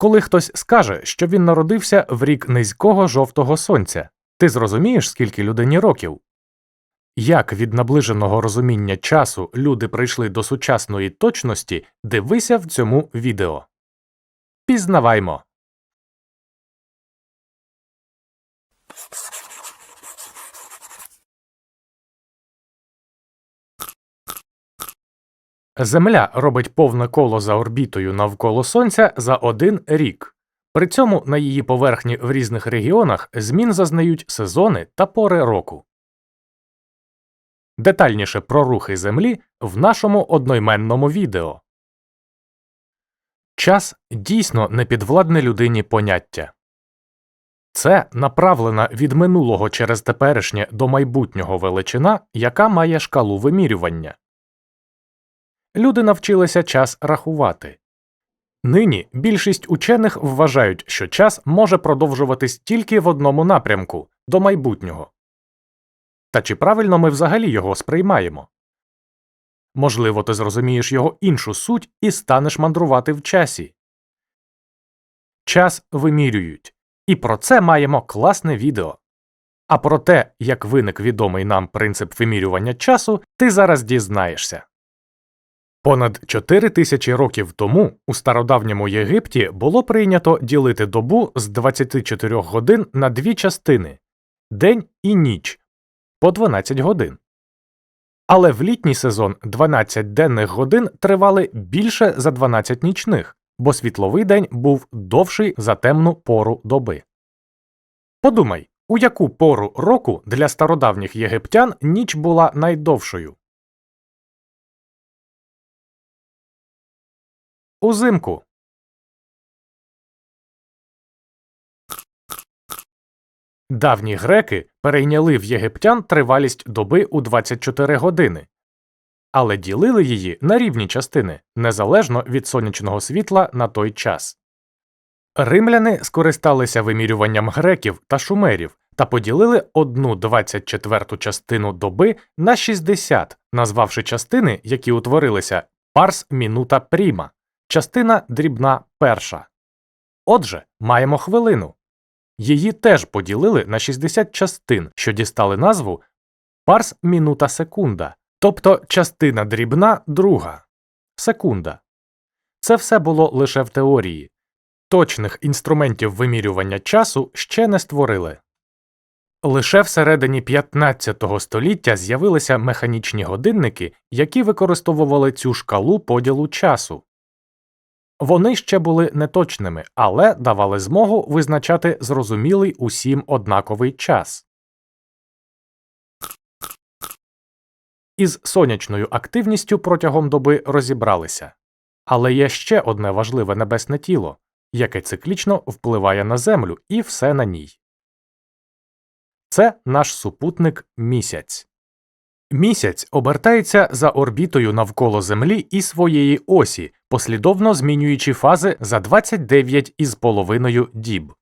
Коли хтось скаже, що він народився в рік низького жовтого сонця, ти зрозумієш, скільки людині років? Як від наближеного розуміння часу люди прийшли до сучасної точності, дивися в цьому відео. Пізнаваймо. Земля робить повне коло за орбітою навколо Сонця за один рік. При цьому на її поверхні в різних регіонах змін зазнають сезони та пори року. Детальніше про рухи Землі в нашому одноіменному відео. Час дійсно непідвладне людині поняття. Це направлена від минулого через теперішнє до майбутнього величина, яка має шкалу вимірювання. Люди навчилися час рахувати. Нині більшість учених вважають, що час може продовжуватись тільки в одному напрямку до майбутнього. Та чи правильно ми взагалі його сприймаємо? Можливо, ти зрозумієш його іншу суть і станеш мандрувати в часі. Час вимірюють, і про це маємо класне відео. А про те, як виник відомий нам принцип вимірювання часу, ти зараз дізнаєшся. Понад 4 тисячі років тому у стародавньому Єгипті було прийнято ділити добу з 24 годин на дві частини день і ніч по 12 годин. Але в літній сезон 12 денних годин тривали більше за 12 нічних, бо світловий день був довший за темну пору доби. Подумай, у яку пору року для стародавніх єгиптян ніч була найдовшою. Узимку. Давні греки перейняли в єгиптян тривалість доби у 24 години, але ділили її на рівні частини незалежно від сонячного світла на той час. Римляни скористалися вимірюванням греків та шумерів та поділили одну 24 частину доби на 60, назвавши частини, які утворилися парс мінута пріма частина дрібна перша. Отже, маємо хвилину. Її теж поділили на 60 частин, що дістали назву парс мінута секунда, тобто частина дрібна друга секунда. Це все було лише в теорії. Точних інструментів вимірювання часу ще не створили. Лише всередині 15 століття з'явилися механічні годинники, які використовували цю шкалу поділу часу. Вони ще були неточними, але давали змогу визначати зрозумілий усім однаковий час. Із сонячною активністю протягом доби розібралися. Але є ще одне важливе небесне тіло, яке циклічно впливає на Землю і все на ній. Це наш супутник місяць. Місяць обертається за орбітою навколо Землі і своєї осі, послідовно змінюючи фази за 29 із половиною діб.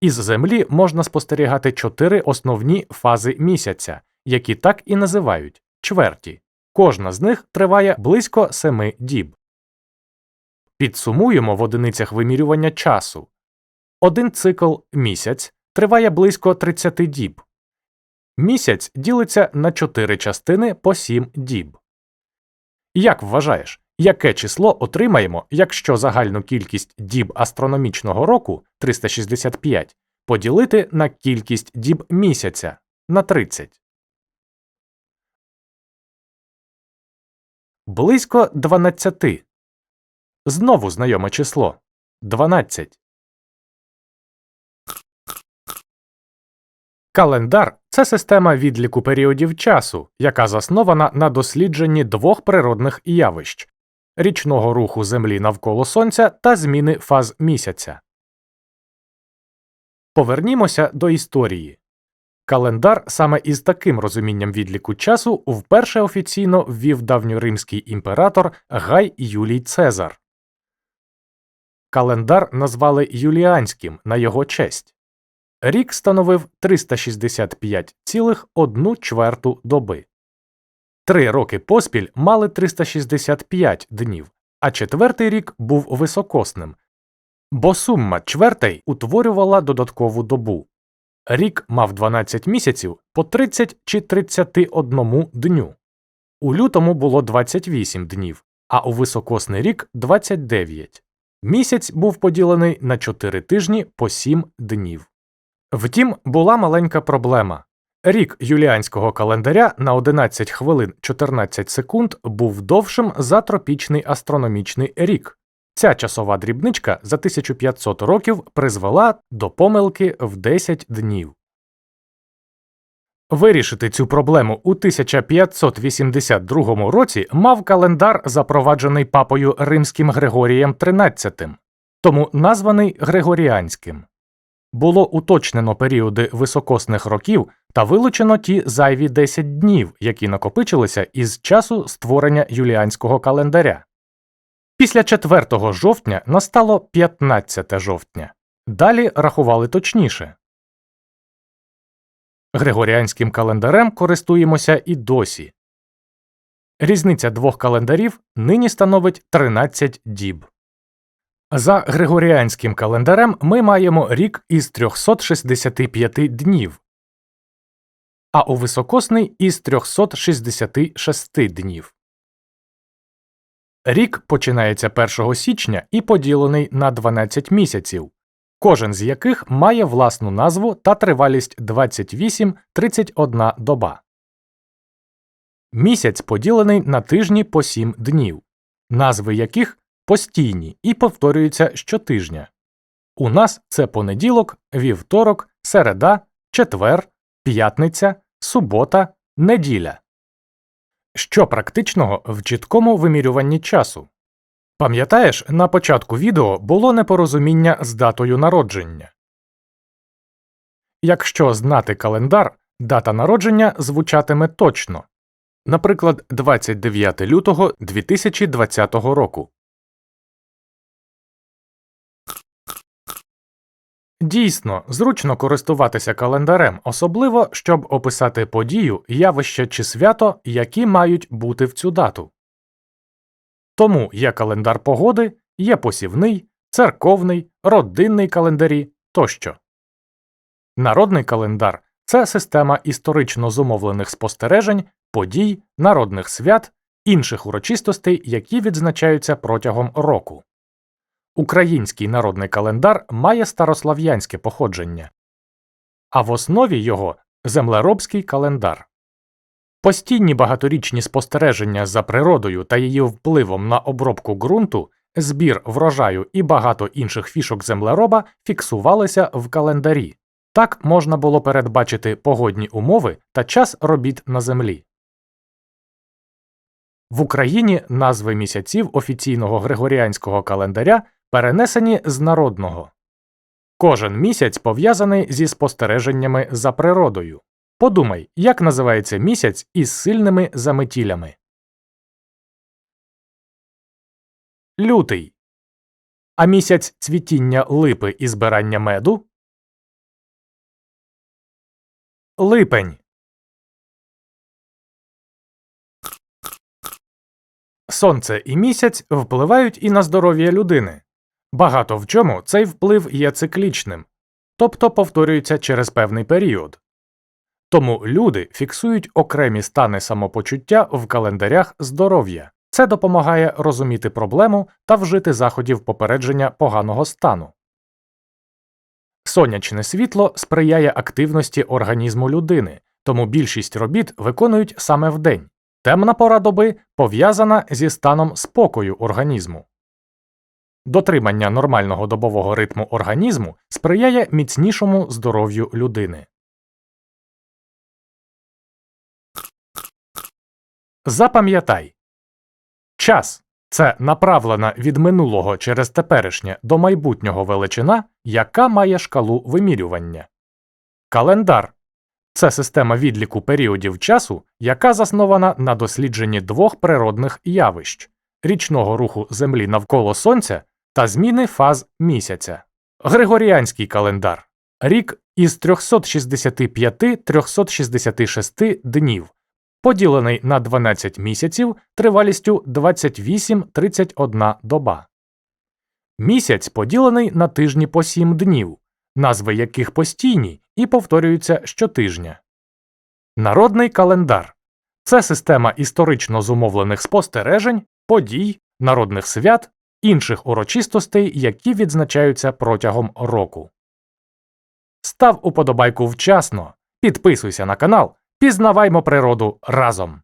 Із Землі можна спостерігати чотири основні фази місяця, які так і називають чверті. Кожна з них триває близько семи діб. Підсумуємо в одиницях вимірювання часу. Один цикл місяць триває близько 30 діб. Місяць ділиться на чотири частини по сім діб. Як вважаєш, яке число отримаємо, якщо загальну кількість діб астрономічного року 365 поділити на кількість діб місяця на 30? Близько 12. Знову знайоме число 12. Календар це система відліку періодів часу, яка заснована на дослідженні двох природних явищ річного руху Землі навколо Сонця та зміни фаз місяця. Повернімося до історії. Календар саме із таким розумінням відліку часу вперше офіційно ввів давньоримський імператор Гай Юлій Цезар. Календар назвали Юліанським на його честь. Рік становив 365,1 чверту доби. Три роки поспіль мали 365 днів, а четвертий рік був високосним бо сума чвертей утворювала додаткову добу. Рік мав 12 місяців по 30 чи 31 дню. У лютому було 28 днів, а у високосний рік 29. Місяць був поділений на 4 тижні по 7 днів. Втім, була маленька проблема. Рік юліанського календаря на 11 хвилин 14 секунд був довшим за тропічний астрономічний рік. Ця часова дрібничка за 1500 років призвела до помилки в 10 днів. Вирішити цю проблему у 1582 році мав календар, запроваджений папою римським Григорієм XIII, тому названий Григоріанським. Було уточнено періоди високосних років та вилучено ті зайві 10 днів, які накопичилися із часу створення юліанського календаря. Після 4 жовтня настало 15 жовтня. Далі рахували точніше. Григоріанським календарем користуємося і досі. Різниця двох календарів нині становить 13 діб. За Григоріанським календарем ми маємо рік із 365 днів, а у високосний із 366 днів. Рік починається 1 січня і поділений на 12 місяців, кожен з яких має власну назву та тривалість 28-31 доба. Місяць поділений на тижні по 7 днів, назви яких постійні і повторюються щотижня. У нас це понеділок, вівторок, середа, четвер, п'ятниця, субота, неділя. Що практичного в чіткому вимірюванні часу? Пам'ятаєш, на початку відео було непорозуміння з датою народження. Якщо знати календар, дата народження звучатиме точно, наприклад, 29 лютого 2020 року. Дійсно, зручно користуватися календарем, особливо щоб описати подію, явище чи свято, які мають бути в цю дату. Тому є календар погоди, є посівний, церковний, родинний календарі тощо. Народний календар це система історично зумовлених спостережень, подій, народних свят, інших урочистостей, які відзначаються протягом року. Український народний календар має старослав'янське походження, а в основі його землеробський календар. Постійні багаторічні спостереження за природою та її впливом на обробку ґрунту, збір врожаю і багато інших фішок землероба фіксувалися в календарі. Так можна було передбачити погодні умови та час робіт на землі. В Україні назви місяців офіційного григоріанського календаря перенесені з народного. Кожен місяць пов'язаний зі спостереженнями за природою. Подумай, як називається місяць із сильними заметілями. Лютий. А місяць цвітіння липи і збирання меду. Липень. Сонце і місяць впливають і на здоров'я людини. Багато в чому цей вплив є циклічним, тобто повторюється через певний період. Тому люди фіксують окремі стани самопочуття в календарях здоров'я. Це допомагає розуміти проблему та вжити заходів попередження поганого стану. Сонячне світло сприяє активності організму людини, тому більшість робіт виконують саме вдень. Темна пора доби пов'язана зі станом спокою організму. Дотримання нормального добового ритму організму сприяє міцнішому здоров'ю людини. Запам'ятай час це направлена від минулого через теперішнє до майбутнього величина, яка має шкалу вимірювання. Календар це система відліку періодів часу, яка заснована на дослідженні двох природних явищ річного руху Землі навколо Сонця та зміни фаз місяця. Григоріанський календар рік із 365-366 днів, поділений на 12 місяців тривалістю 28-31 доба. Місяць поділений на тижні по сім днів, назви яких постійні і повторюються щотижня. Народний календар це система історично зумовлених спостережень, подій, народних свят, інших урочистостей, які відзначаються протягом року. Став уподобайку вчасно, підписуйся на канал, пізнаваймо природу разом.